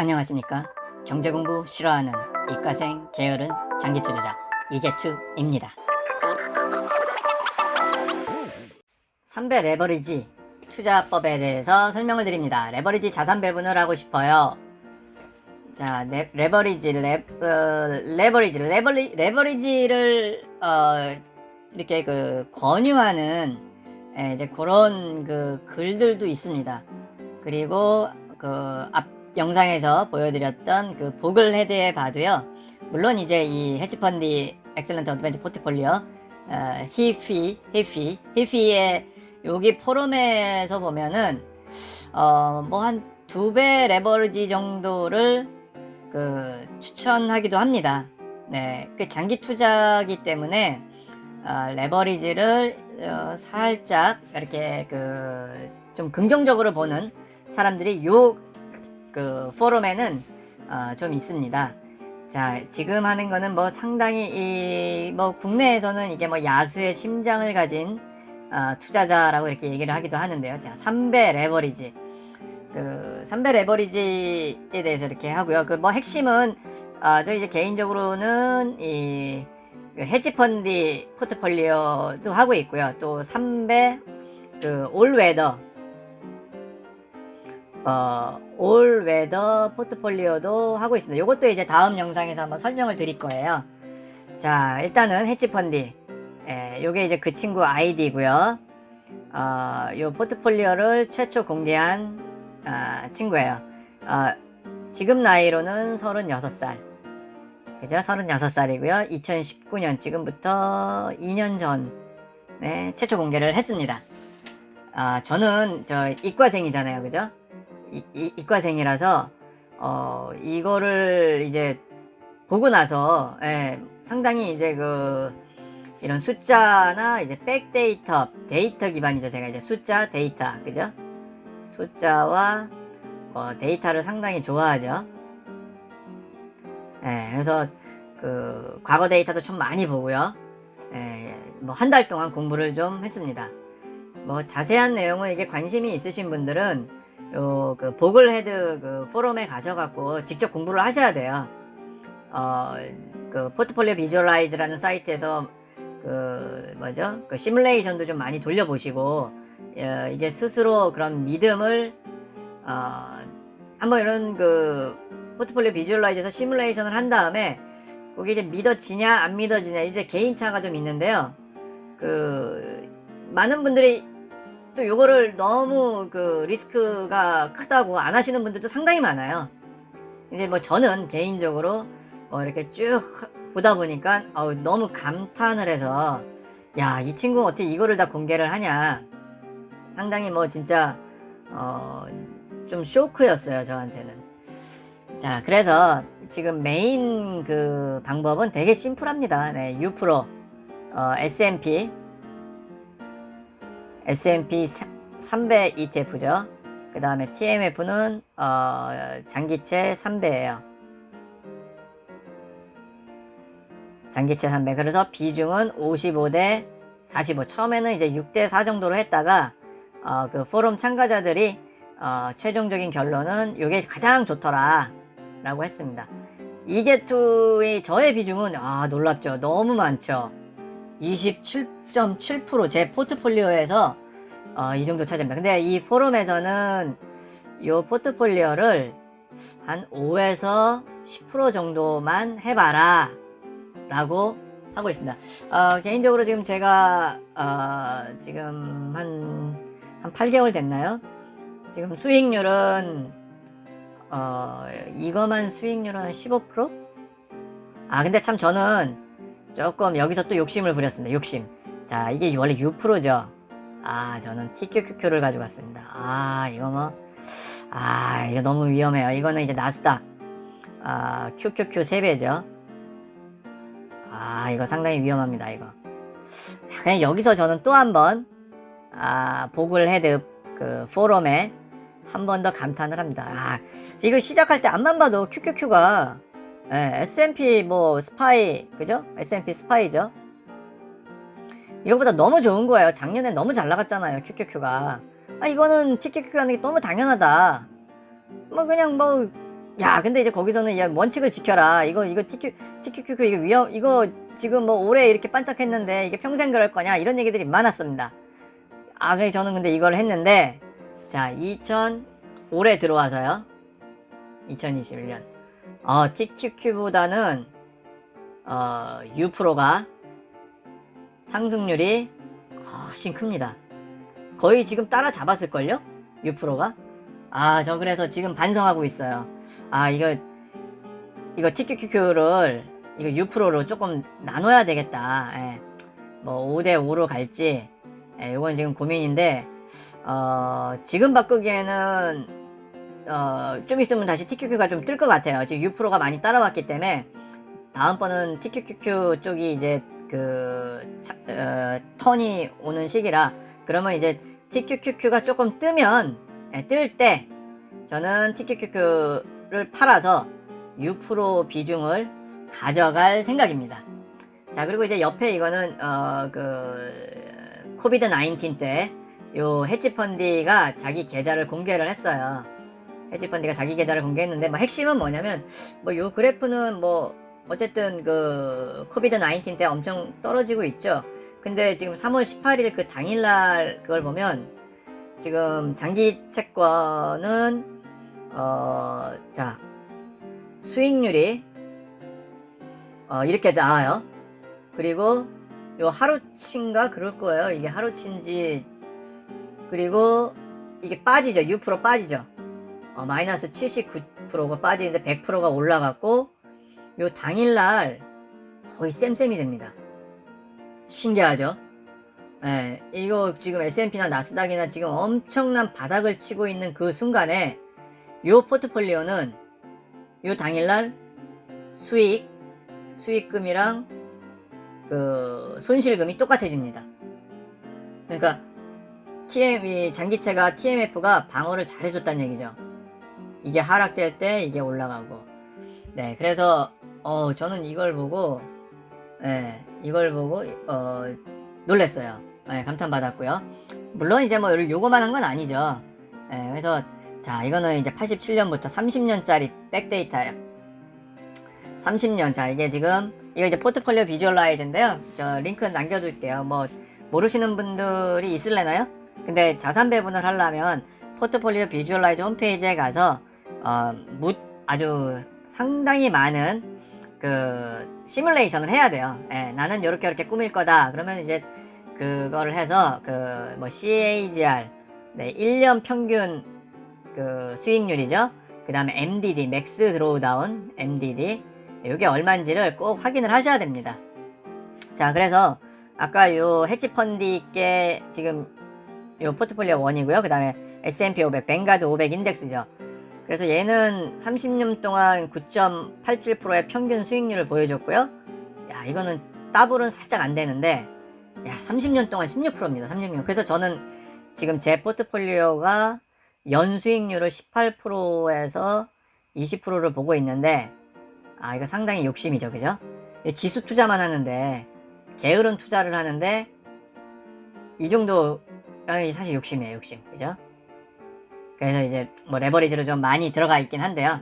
안녕하십니까. 경제공부 싫어하는 이과생 게으른 장기투자자 이게투입니다. 3배 레버리지 투자법에 대해서 설명을 드립니다. 레버리지 자산 배분을 하고 싶어요. 자, 레, 레버리지, 레, 어, 레버리지, 레버리, 레버리지를, 어, 이렇게 그, 권유하는, 예, 이제 그런 그 글들도 있습니다. 그리고 그, 앞 영상에서 보여드렸던 그 보글 헤드에 봐도요. 물론 이제 이 헤지펀드 엑셀런트 어드벤처 포트폴리오, 어, 히피, 히피, 히피의 여기 포럼에서 보면은, 어, 뭐 한 두 배 레버리지 정도를 그 추천하기도 합니다. 네, 그 장기 투자기 때문에 어, 레버리지를 어, 살짝 이렇게 그 좀 긍정적으로 보는 사람들이 요 그 포럼에는 어, 좀 있습니다. 자, 지금 하는 거는 뭐 상당히 이 뭐 국내에서는 이게 뭐 야수의 심장을 가진 어, 투자자라고 이렇게 얘기를 하기도 하는데요. 자, 3배 레버리지. 그 3배 레버리지에 대해서 이렇게 하고요. 그 뭐 핵심은 아, 저 이제 개인적으로는 이그 헤지펀드 포트폴리오도 하고 있고요. 또 3배 그 올웨더 어, 올 웨더 포트폴리오도 하고 있습니다. 이것도 이제 다음 영상에서 한번 설명을 드릴 거예요. 자, 일단은 헤지펀드. 예, 요게 이제 그 친구 아이디고요. 어, 요 포트폴리오를 최초 공개한 아, 친구예요. 어, 지금 나이로는 36살. 그죠? 36살이고요. 2019년 지금부터 2년 전에 최초 공개를 했습니다. 아, 저는 저 이과생이잖아요. 그죠? 이, 이, 이과생이라서 어, 이거를 이제 보고 나서 예, 상당히 이제 그 이런 숫자나 이제 백데이터 데이터 기반이죠. 제가 이제 숫자 데이터 그죠? 숫자와 어, 데이터를 상당히 좋아하죠. 예, 그래서 그 과거 데이터도 좀 많이 보고요. 예, 뭐한 달 동안 공부를 좀 했습니다. 뭐 자세한 내용은 이게 관심이 있으신 분들은 요그 보글 헤드 그 포럼에 가셔갖고 직접 공부를 하셔야 돼요. 어, 그 포트폴리오 비주얼라이즈라는 사이트에서 그 뭐죠? 그 시뮬레이션도 좀 많이 돌려보시고 어, 이게 스스로 그런 믿음을 어, 한번 이런 그 포트폴리오 비주얼라이즈에서 시뮬레이션을 한 다음에 그게 이제 믿어지냐 안 믿어지냐 이제 개인차가 좀 있는데요. 그 많은 분들이 또 요거를 너무 그 리스크가 크다고 안 하시는 분들도 상당히 많아요. 이제 뭐 저는 개인적으로 뭐 이렇게 쭉 보다 보니까 어우, 너무 감탄을 해서 야 이 친구 어떻게 이거를 다 공개를 하냐. 상당히 뭐 진짜 어, 좀 쇼크였어요 저한테는. 자 그래서 지금 메인 그 방법은 되게 심플합니다. 네, U 프로 어, S&P S&P 3배 ETF죠. 그 다음에 TMF는 어, 장기채 3배예요. 장기채 3배. 그래서 비중은 55대 45 처음에는 이제 6대 4 정도로 했다가 어, 그 포럼 참가자들이 어, 최종적인 결론은 이게 가장 좋더라 라고 했습니다. 이게투의 저의 비중은 아 놀랍죠. 너무 많죠 27.7%제 포트폴리오에서 어, 이 정도 차지합니다 근데 이 포럼에서는 이 포트폴리오를 한 5에서 10% 정도만 해봐라 라고 하고 있습니다 어, 개인적으로 지금 제가 어, 지금 한, 한 8개월 됐나요? 지금 수익률은 어, 이거만 수익률은 한 15%? 아 근데 참 저는 조금 여기서 또 욕심을 부렸습니다 욕심 자 이게 원래 6%죠? 아 저는 TQQQ를 가져갔습니다. 아 이거 뭐 아 이거 너무 위험해요. 이거는 이제 나스닥 아 QQQ 3배죠? 아 이거 상당히 위험합니다 이거. 자, 그냥 여기서 저는 또 한번 아 보글 헤드 그 포럼에 한 번 더 감탄을 합니다. 아 이거 시작할 때 앞만 봐도 QQQ가 예, S&P 뭐 스파이 그죠? S&P 스파이죠 이거보다 너무 좋은 거예요 작년에 너무 잘 나갔잖아요 QQQ가 아 이거는 TQQ 하는 게 너무 당연하다 뭐 그냥 뭐 야, 근데 이제 거기서는 야, 원칙을 지켜라. 이거 이거 TQ TQQQ 이거 위험 이거 지금 뭐 올해 이렇게 반짝했는데 이게 평생 그럴 거냐 이런 얘기들이 많았습니다. 아, 그래 저는 근데 이걸 했는데 자, 2000 올해 들어와서요. 2021년. 어, TQQ보다는 어, U 프로가 상승률이 훨씬 큽니다. 거의 지금 따라잡았을걸요? U 프로가? 아, 저 그래서 지금 반성하고 있어요. 아, 이거, 이거 TQQQ를, 이거 U 프로로 조금 나눠야 되겠다. 예. 뭐, 5대5로 갈지, 예, 요건 지금 고민인데, 어, 지금 바꾸기에는, 어, 좀 있으면 다시 TQQ가 좀 뜰 것 같아요. 지금 U 프로가 많이 따라왔기 때문에, 다음번은 TQQQ 쪽이 이제 그, 차- 어, 턴이 오는 시기라, 그러면 이제 TQQQ가 조금 뜨면, 예, 뜰 때, 저는 TQQQ를 팔아서 U 프로 비중을 가져갈 생각입니다. 자, 그리고 이제 옆에 이거는, 어, 그, 코비드 19 때, 요 헤지펀디가 자기 계좌를 공개를 했어요. 헤지펀디가 자기 계좌를 공개했는데, 뭐 핵심은 뭐냐면, 뭐 요 그래프는 뭐, 어쨌든 그, 코비드 19때 엄청 떨어지고 있죠. 근데 지금 3월 18일 그 당일날 그걸 보면, 지금 장기 채권은, 어, 자, 수익률이, 어, 이렇게 나와요. 그리고, 요 하루치인가 그럴 거예요. 이게 하루치인지, 그리고, 이게 빠지죠. 6% 빠지죠. 어, 마이너스 79%가 빠지는데 100%가 올라갔고, 요 당일날 거의 쌤쌤이 됩니다. 신기하죠? 예, 이거 지금 S&P나 나스닥이나 지금 엄청난 바닥을 치고 있는 그 순간에 요 포트폴리오는 요 당일날 수익, 수익금이랑 그 손실금이 똑같아집니다. 그러니까 TM, 이 장기채가 TMF가 방어를 잘해줬다는 얘기죠. 이게 하락될 때 이게 올라가고. 네, 그래서 어 저는 이걸 보고, 예, 이걸 보고 어 놀랬어요. 예, 감탄받았고요. 물론 이제 뭐 요거만 한 건 아니죠. 예, 그래서 자 이거는 이제 87년부터 30년짜리 백데이터예요. 30년 자 이게 지금 이거 이제 포트폴리오 비주얼라이즈인데요. 저 링크 남겨둘게요. 뭐 모르시는 분들이 있을래나요? 근데 자산 배분을 하려면 포트폴리오 비주얼라이즈 홈페이지에 가서 어, 무, 아주 상당히 많은 그 시뮬레이션을 해야 돼요. 예, 나는 이렇게 이렇게 꾸밀 거다. 그러면 이제 그거를 해서 그 뭐 CAGR 네, 1년 평균 그 수익률이죠. 그 다음에 MDD 맥스 드로우다운 MDD 이게 얼마인지를 꼭 확인을 하셔야 됩니다. 자, 그래서 아까 요 헤지 펀디께 지금 요 포트폴리오 1이고요. 그 다음에 S&P 500, 뱅가드 500 인덱스죠. 그래서 얘는 30년 동안 9.87%의 평균 수익률을 보여줬고요. 야, 이거는 더블은 살짝 안 되는데, 야, 30년 동안 16%입니다. 30년. 그래서 저는 지금 제 포트폴리오가 연 수익률을 18%에서 20%를 보고 있는데, 아, 이거 상당히 욕심이죠. 그죠? 지수 투자만 하는데, 게으른 투자를 하는데, 이 정도, 아, 사실 욕심이에요, 욕심. 그죠? 그래서 이제 뭐 레버리지로 좀 많이 들어가 있긴 한데요.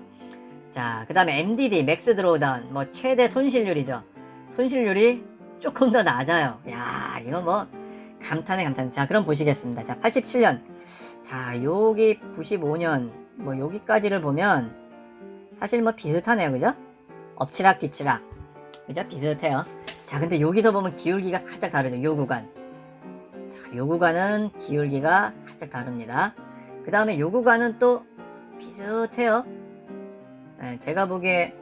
자, 그 다음에 MDD, 맥스 드로우다운, 뭐 최대 손실률이죠. 손실률이 조금 더 낮아요. 야, 이거 뭐 감탄에 감탄. 자, 그럼 보시겠습니다. 자, 87년. 자, 여기 95년, 뭐 여기까지를 보면 사실 뭐 비슷하네요. 그죠? 엎치락 뒤치락. 그죠? 비슷해요. 자, 근데 여기서 보면 기울기가 살짝 다르죠. 요 구간. 자, 요 구간은 기울기가 살짝 다릅니다. 그 다음에 요 구간은 또 비슷해요. 네, 제가 보기에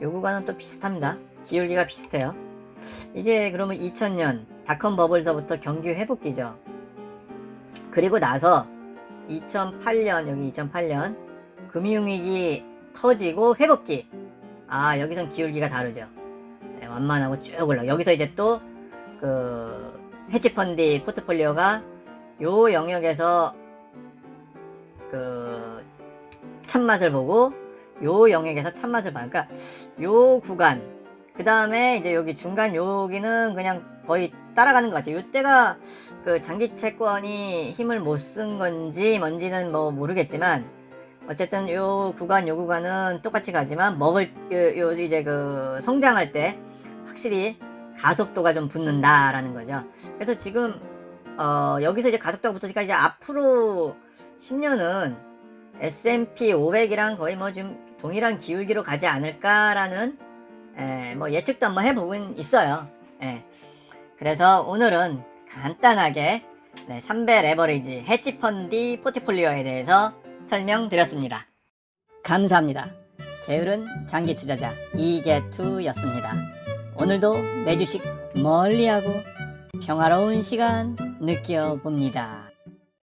요 구간은 또 비슷합니다. 기울기가 비슷해요. 이게 그러면 2000년 닷컴 버블서부터 경기 회복기죠. 그리고 나서 2008년 여기 2008년 금융위기 터지고 회복기. 아 여기선 기울기가 다르죠. 네, 완만하고 쭉 올라. 여기서 이제 또그 헤지펀디 포트폴리오가 요 영역에서 그 참맛을 보고 요 영역에서 참맛을 봐요. 그러니까 요 구간 그 다음에 이제 여기 중간 여기는 그냥 거의 따라가는 것 같아요. 요때가 그 장기 채권이 힘을 못 쓴 건지 뭔지는 뭐 모르겠지만 어쨌든 요 구간 요 구간은 똑같이 가지만 먹을 요, 요 이제 그 성장할 때 확실히 가속도가 좀 붙는다라는 거죠. 그래서 지금 어 여기서 이제 가속도가 붙으니까 이제 앞으로 10년은 S&P 500이랑 거의 뭐 좀 동일한 기울기로 가지 않을까라는 에, 뭐 예측도 한번 해보고 있어요. 예. 그래서 오늘은 간단하게 네, 3배 레버리지 해치 펀디 포트폴리오에 대해서 설명드렸습니다. 감사합니다. 게으른 장기 투자자 이게투였습니다. 오늘도 내 주식 멀리하고 평화로운 시간 느껴봅니다.